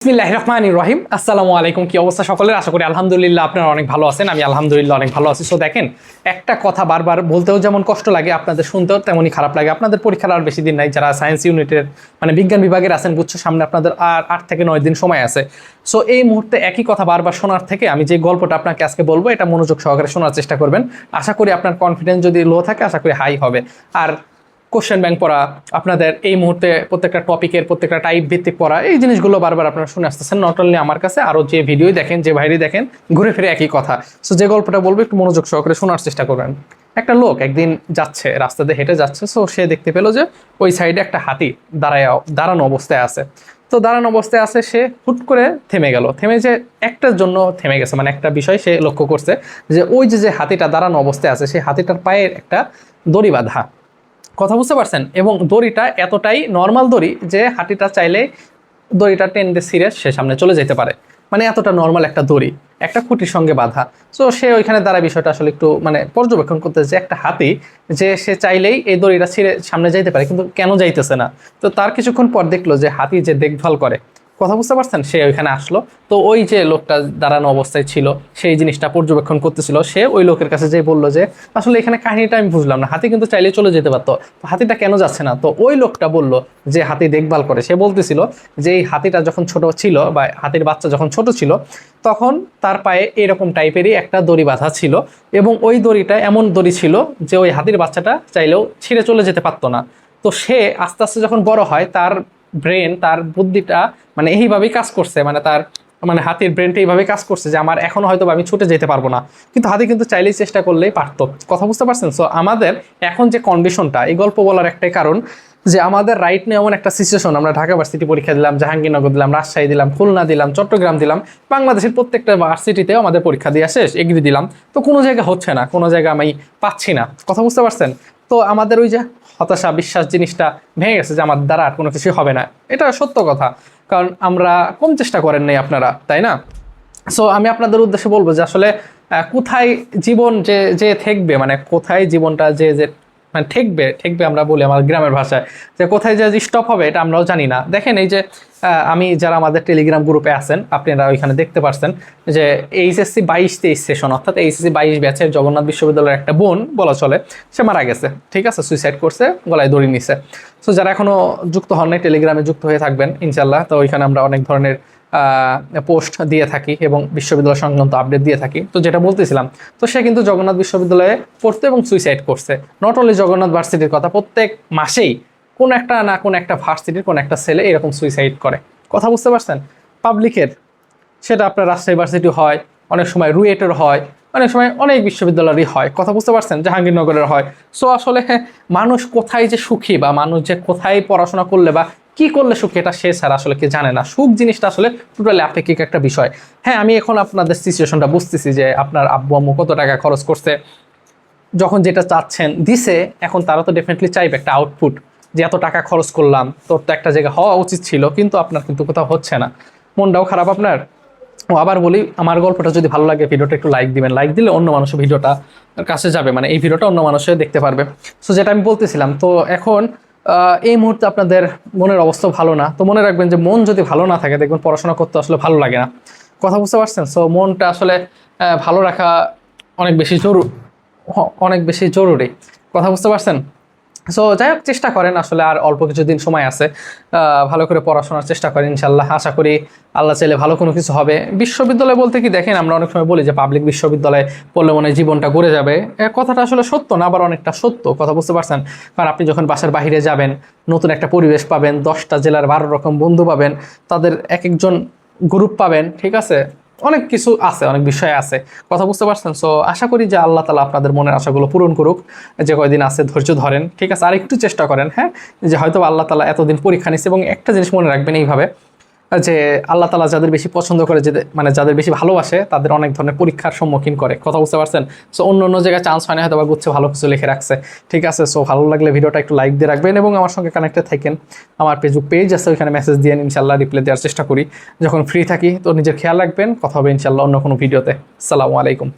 বিসমিল্লাহ রহমান রহিম আসসালামু আলাইকুম, কি অবস্থা সকলের? আশা করি আলহামদুলিল্লাহ আপনারা অনেক ভালো আছেন, আমি আলহামদুলিল্লাহ অনেক ভালো আছি। সো দেখেন, একটা কথা বারবার বলতেও যেমন কষ্ট লাগে, আপনাদের শুনতেও তেমনই খারাপ লাগে। আপনাদের পরীক্ষার আর বেশি দিন নাই, যারা সায়েন্স ইউনিটের মানে বিজ্ঞান বিভাগের আছেন, বুঝছ, সামনে আপনাদের আর আট থেকে নয় দিন সময় আছে। সো এই মুহূর্তে একই কথা বারবার শোনার থেকে আমি যে গল্পটা আপনাকে আজকে বলব, এটা মনোযোগ সহকারে শোনার চেষ্টা করবেন। আশা করি আপনার কনফিডেন্স যদি লো থাকে, আশা করি হাই হবে। আর কোশ্চেন ব্যাংক পড়া, আপনাদের এই মুহূর্তে প্রত্যেকটা টপিকের প্রত্যেকটা টাইপ ভিত্তিক পড়া, এই জিনিসগুলো বারবার আপনারা শুনে আসতেছেন। নট অনলি আমার কাছে আরও যে ভিডিওই দেখেন, যে বাইরে দেখেন, ঘুরে ফিরে একই কথা। সো যে গল্পটা বলব, একটু মনোযোগ সহকারে শোনার চেষ্টা করবেন। একটা লোক একদিন যাচ্ছে রাস্তা দিয়ে হেঁটে যাচ্ছে সো সে দেখতে পেল যে ওই সাইডে একটা হাতি দাঁড়ায়, দাঁড়ানো অবস্থায় আছে। তো দাঁড়ানো অবস্থায় আছে, সে হুট করে থেমে গেল। থেমে যে একটার জন্য থেমে গেছে মানে একটা বিষয় সে লক্ষ্য করছে যে ওই যে যে হাতিটা দাঁড়ানো অবস্থায় আছে সেই হাতিটার পায়ের একটা দড়ি বাঁধা। কথা বুঝতে পারছেন? এবং দড়িটা এতটাই নর্মাল দড়ি যে হাঁটিটা চাইলে দড়িটা টেন দিয়ে ছিঁড়ে সে সামনে চলে যেতে পারে। মানে এতটা নর্মাল একটা দড়ি, একটা খুঁটির সঙ্গে বাঁধা। সো সে ওইখানে দ্বারা বিষয়টা আসলে একটু মানে পর্যবেক্ষণ করতে যে একটা হাতি যে সে চাইলেই এই দড়িটা ছিঁড়ে সামনে যাইতে পারে, কিন্তু কেন যাইতেছে না? তো তার কিছুক্ষণ পর দেখল যে হাতি যে দেখভাল করে কথা বুঝতে পারছেন? সে ওইখানে আসলো। তো ওই যে লোকটা দাঁড়ানো অবস্থায় ছিল, সেই জিনিসটা পর্যবেক্ষণ করতেছিল। সে ওই লোকের কাছে যে বলল যে, আসলে এখানে কাহিনীটা আমি বুঝলাম না। হাতি কিন্তু চাইলে চলে যেতে পারতো। হাতিটা কেন যাচ্ছে না? তো ওই লোকটা বলল যে, হাতি দেখভাল করে। সে বলতেছিল যে, এই হাতিটা যখন ছোট ছিল বা হাতির বাচ্চা যখন ছোট ছিল, তখন তার পায়ে এরকম টাইপেরই একটা দড়ি বাঁধা ছিল এবং ওই দড়িটা এমন দড়ি ছিল যে, ওই হাতির বাচ্চাটা চাইলেও ছিঁড়ে চলে যেতে পারতো না। তো সে আস্তে আস্তে যখন বড় হয়, তার ব্রেন তার বুদ্ধিটা মানে এইভাবেই কাজ করছে মানে তার মানে হাতির ব্রেনটা এইভাবে কাজ করছে যে আমার এখনও হয়তো আমি ছুটে যেতে পারব না। কিন্তু হাতি কিন্তু চাইলেই চেষ্টা করলেই পারতো। কথা বুঝতে পারছেন? সো আমাদের এখন যে কন্ডিশনটা এই গল্প বলার একটাই কারণ যে আমাদের রাইট নিয়ে এমন একটা সিচুয়েশন আমরা ঢাকা ভার্সিটি পরীক্ষা দিলাম, জাহাঙ্গীরনগর দিলাম, রাজশাহী দিলাম, খুলনা দিলাম, চট্টগ্রাম দিলাম, বাংলাদেশের প্রত্যেকটা ভার্সিটিতেও আমাদের পরীক্ষা দিয়ে শেষ এগ্রি দিলাম। তো কোনো জায়গায় হচ্ছে না, কোনো জায়গায় আমি পাচ্ছি না। কথা বুঝতে পারছেন? তো আমাদের ওই যে হতাশা, বিশ্বাস জিনিসটা ভেঙে গেছে যে আমার দ্বারা আর কোনো কিছুই হবে না। এটা সত্য কথা। কারণ আমরা কম চেষ্টা করেন নাই আপনারা, তাই না? সো আমি আপনাদের উদ্দেশ্যে বলব যে আসলে কোথায় জীবন যে যে থাকবে মানে কোথায় জীবনটা যে যে মানে ঠেকবে ঠেকবে আমরা বলি আমার গ্রামের ভাষায়, যে কোথায় যে স্টপ হবে, এটা আমরাও জানি না। দেখেন এই যে আমি যারা আমাদের টেলিগ্রাম গ্রুপে আছেন, আপনারা ওইখানে দেখতে পারছেন যে এইচএসসি বাইশ তেইশ সেশন অর্থাৎ এইচএসসি বাইশ ব্যাচের জগন্নাথ বিশ্ববিদ্যালয়ের একটা বোন বলা চলে, সে মারা গেছে, ঠিক আছে? সুইসাইড করছে, গলায় দড়ি নিছে। সো যারা এখনও যুক্ত হন নাই টেলিগ্রামে যুক্ত হয়ে থাকবেন ইনশাল্লাহ তো ওইখানে আমরা অনেক ধরনের পোস্ট দিয়ে থাকি এবং বিশ্ববিদ্যালয় সংক্রান্ত আপডেট দিয়ে থাকি। তো যেটা বলতেছিলাম, তো সে কিন্তু জগন্নাথ বিশ্ববিদ্যালয়ে পড়তে এবং সুইসাইড করছে। নট অনলি জগন্নাথ ভার্সিটির কথা, প্রত্যেক মাসেই কোন একটা না কোন একটা ভার্সিটির কোন একটা ছেলে এরকম সুইসাইড করে। কথা বুঝতে পারছেন? পাবলিকের সেটা আপনার রাজশাহী ভার্সিটি হয় অনেক সময় রুয়েটের হয় অনেক সময় অনেক বিশ্ববিদ্যালয়েরই হয়। কথা বুঝতে পারছেন? জাহাঙ্গীরনগরের হয়। সো আসলে হ্যাঁ, মানুষ কোথায় যে সুখী বা মানুষ যে কোথায় পড়াশোনা করলে বা কি করলে সুখী এটা সে স্যার আসলে কি জানে না। সুখ জিনিসটা আসলে টোটালি আপেক্ষিক একটা বিষয়। হ্যাঁ আমি এখন আপনাদের সিচুয়েশনটা বুঝতেছি যে আপনার আব্বু আম্মু কত টাকা খরচ করছে। যখন যেটা চাচ্ছেন দিছে এখন তারা তো ডেফিনেটলি চাইবে একটা আউটপুট যে এত টাকা খরচ করলাম তোর তো একটা জায়গা হওয়া উচিত ছিল, কিন্তু আপনার কিন্তু কোথাও হচ্ছে না। মনটাও খারাপ আপনার। ও আবার বলি, আমার গল্পটা যদি ভালো লাগে, ভিডিওটা একটু লাইক দিবেন। লাইক দিলে অন্য মানুষের ভিডিওটা কাছে যাবে মানে এই ভিডিওটা অন্য মানুষে দেখতে পারবে। সো যেটা আমি বলতেছিলাম, তো এখন এই মুহূর্তে আপনাদের মনের অবস্থা ভালো না। তো মনে রাখবেন যে মন যদি ভালো না থাকে, দেখবেন পড়াশোনা করতে আসলে ভালো লাগে না। কথা বুঝতে পারছেন? সো মনটা আসলে ভালো রাখা অনেক বেশি জরুরি অনেক বেশি জরুরি। কথা বুঝতে পারছেন? সো যাই হোক, চেষ্টা করেন আসলে আর অল্প কিছুদিন সময় আছে। ভালো করে পড়াশোনার চেষ্টা করেন ইনশাল্লাহ আশা করি আল্লাহ চাইলে ভালো কোনো কিছু হবে। বিশ্ববিদ্যালয় বলতে কি, দেখেন আমরা অনেক সময় বলি যে পাবলিক বিশ্ববিদ্যালয়ে পড়লে মনে জীবনটা গড়ে যাবে। কথাটা আসলে সত্য না, আবার অনেকটা সত্য, কথা বুঝতে পারছেন? কারণ আপনি যখন বাসার বাইরে যাবেন, নতুন একটা পরিবেশ পাবেন, দশটা জেলার বারো রকম বন্ধু পাবেন, তাদের এক একজন গ্রুপ পাবেন, ঠিক আছে? অনেক কিছু আছে, অনেক বিষয় আছে। কথা বুঝতে পারছেন? সো আশা করি যে আল্লাহ তালা আপনাদের মনের আশাগুলো পূরণ করুক। যে কয়দিন আছে, ধৈর্য ধরেন। ঠিক আছে? আর একটু চেষ্টা করেন হ্যাঁ? যে হয়তো আল্লাহ তালা এতদিন পরীক্ষা নিচ্ছে এবং একটা জিনিস মনে রাখবেন এইভাবে। যে আল্লাহ তালা যাদের বেশি পছন্দ করে, যে মানে যাদের বেশি ভালোবাসে, তাদের অনেক ধরনের পরীক্ষার সম্মুখীন করে। কথা বুঝতে পারছেন? সো অন্য অন্য জায়গায় চান্স হয় না হয়তো বা গুচ্ছে, ভালো কিছু লিখে রাখছে। ঠিক আছে? সো ভালো লাগলে ভিডিওটা একটু লাইক দিয়ে রাখবেন এবং আমার সঙ্গে কানেক্টেড থাকেন। আমার ফেসবুক পেজ আছে, ওইখানে মেসেজ দিয়ে ইনশাল্লাহ রিপ্লাই দেওয়ার চেষ্টা করি। যখন ফ্রি থাকি, তো নিজের খেয়াল রাখবেন। কথা হবে ইনশাল্লাহ অন্য কোনো ভিডিওতে আসসালামু আলাইকুম।